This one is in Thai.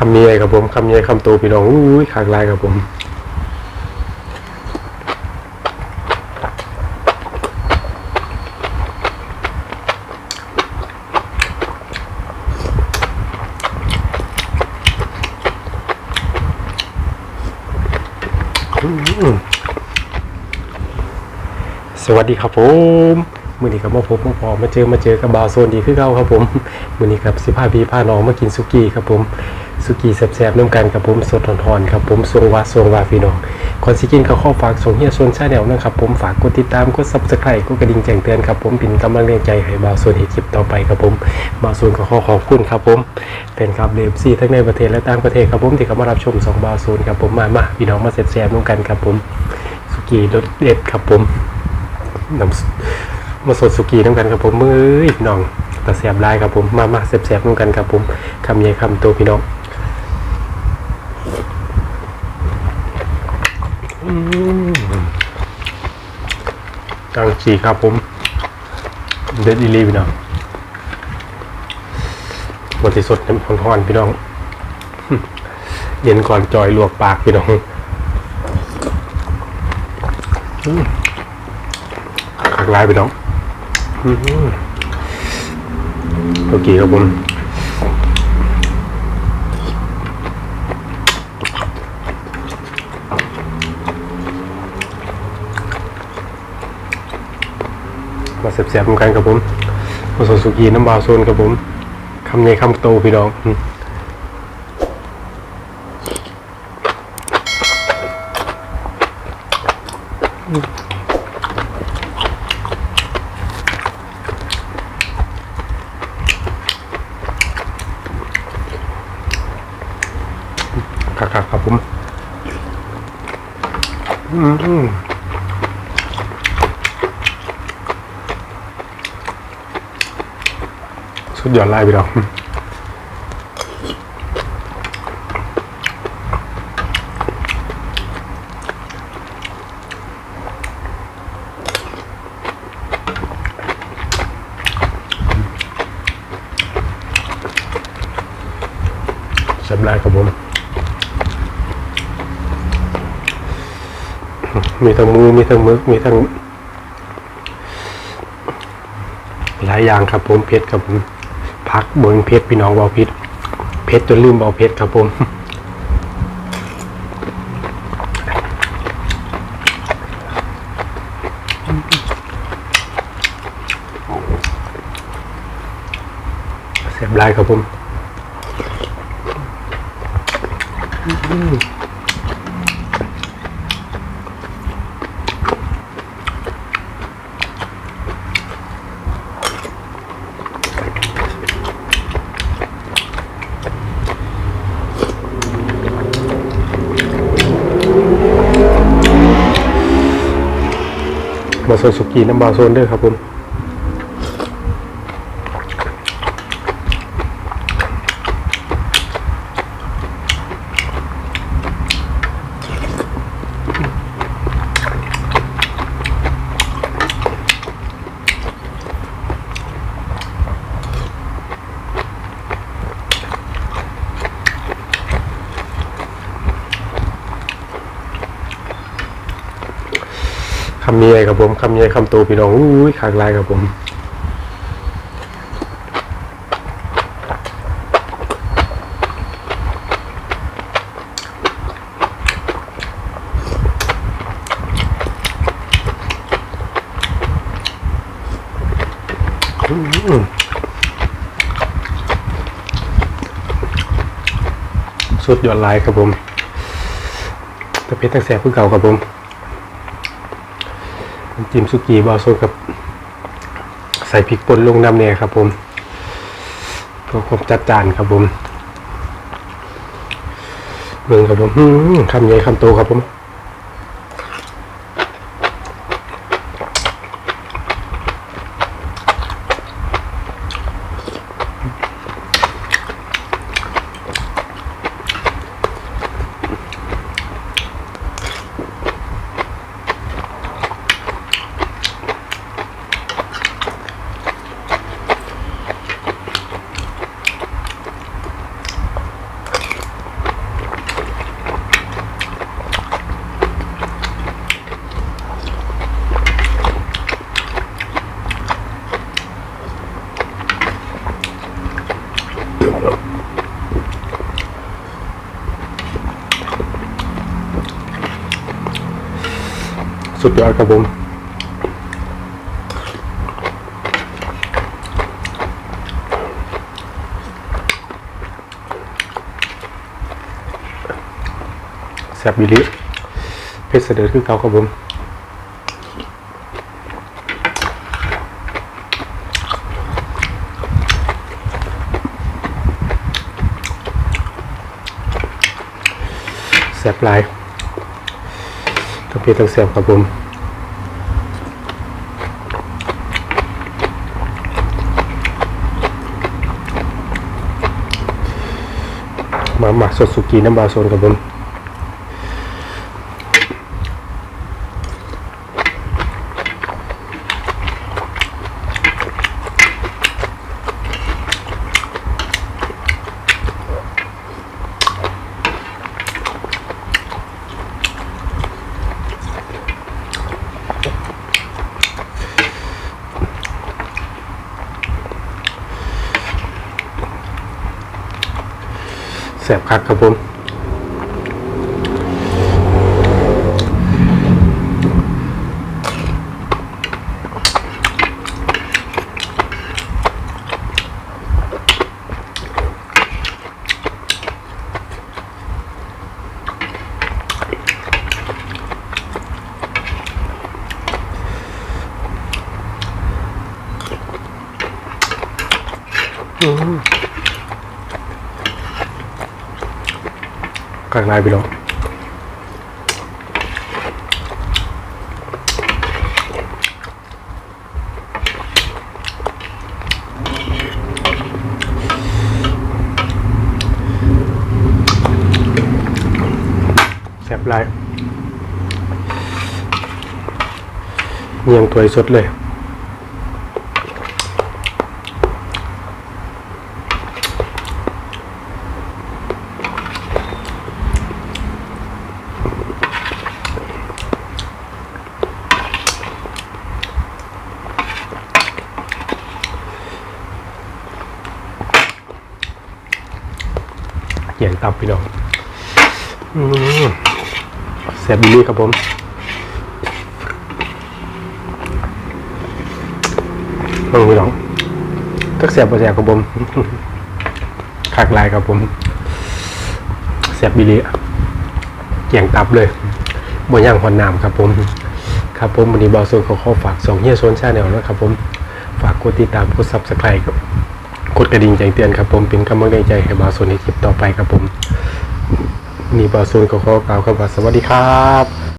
คำนี้ไงครับผมคำนี้คำโตพี่น้องอุ้ยขากลายครับผมสวัสดีครับผมมื่อนี้ก็มาพบมาพอมาเจอมาเจอกับบาวโซนดีคือเก่าครับผมมื่อนี้กับสิพาพีพาน้องมากินสุกี้ครับผม สุกี้แซ่บๆน้ำกันครับผมสดทอนๆครับผมทรงวาทรงวาพี่น้องคนสิกินก็ข้อฝากส่งเฮียโซนชาแนลนะครับผมฝากกดติดตามกดซับสไครต์กดกระดิ่งแจ้งเตือนครับผมเป็นกำลังแรงใจให้บาวโซนเห็นคลิปต่อไปครับผมบาวโซนก็ขอขอบคุณครับผมเป็นครับเลฟซีทั้งในประเทศและต่างประเทศครับผมที่เข้ามารับชมสองบาวโซนครับผมมามาพี่น้องมาแซ่บๆน้ำกันครับผมสุกี้รสเด็ดครับผมน้ำมาสดสุกี้น้ำกันครับผมมือพี่น้องตะแสบลายครับผมมามาแสบๆน้ำกันครับผมคำใหญ่คำโตพี่น้อง อืมตังชีครับผม เด็ดอีลีพี่น้องบนที่สดน้ำร้อนๆพี่น้อง เย็นก่อนจอยลวกปากพี่น้องหักลายไปน้องอื้อหือโอเคครับผม มาเสียบๆเหมือนกันครับผมมาสดสุกี้น้ำบาโซนครับผมคำในคำโตพี่น้องอืมคักๆครับผม อืม สุดยอดไล่พี่น้องสำลายครับผม มีทั้งมือ มีทั้งมึก มีทั้งหลายอย่างครับผมเพชรครับผม พักบนเพชรพี่น้องเบาพิษเพชรจนลืมเบาเพชรครับผมเสียบลายครับผม มาโซนสุกี้น้ำบาโซนด้วยครับผม คำนี้ไงครับผมคำนี้คำโตพี่น้องอุ้ยขากลายครับผมสุดยอดลายครับผมตะเพชรตั้งแสบเพื่อเก่าครับผม จิ้มสุกี้บาโซกับ ใส่พริกป่นลงน้ำเนี่ยครับผมเพื่อความจัดจานครับผมเบิ่งครับผมคำใหญ่คำโตครับผม สุดยอดครับผมแซบบิลิเพชรเสด็จคือเก่าครับผมแซ่บหลาย ทั้งเผ็ดทั้งแซ่บครับผมมาหมักสดสุกี้น้ำบาโซนครับผม แสบคักครับผมก ลางลายไปแล้วแสบหลายเนียงตัวสดเลย เหยียนตับพี่น้องแซ่บบิลลี่ครับผมเบิ่งพี่น้องก็แซ่บบ่แซ่บครับผมขากลายครับผมแซ่บบิลลี่เก่งตับเลยบ่ย่างหอนน้ำครับผมครับผมวันนี้บอสโซนขาขอฝากสองเฮียโซนชาแนลนะครับผมฝากกดติดตามกดซับสไครต์ครับ กดกระดิ่งแจ้งเตือนครับผมเป็นกำลังใจให้บาโซนในคลิปต่อไปครับผมนี่บาโซนก็ขอกล่าวคำว่าสวัสดีครับ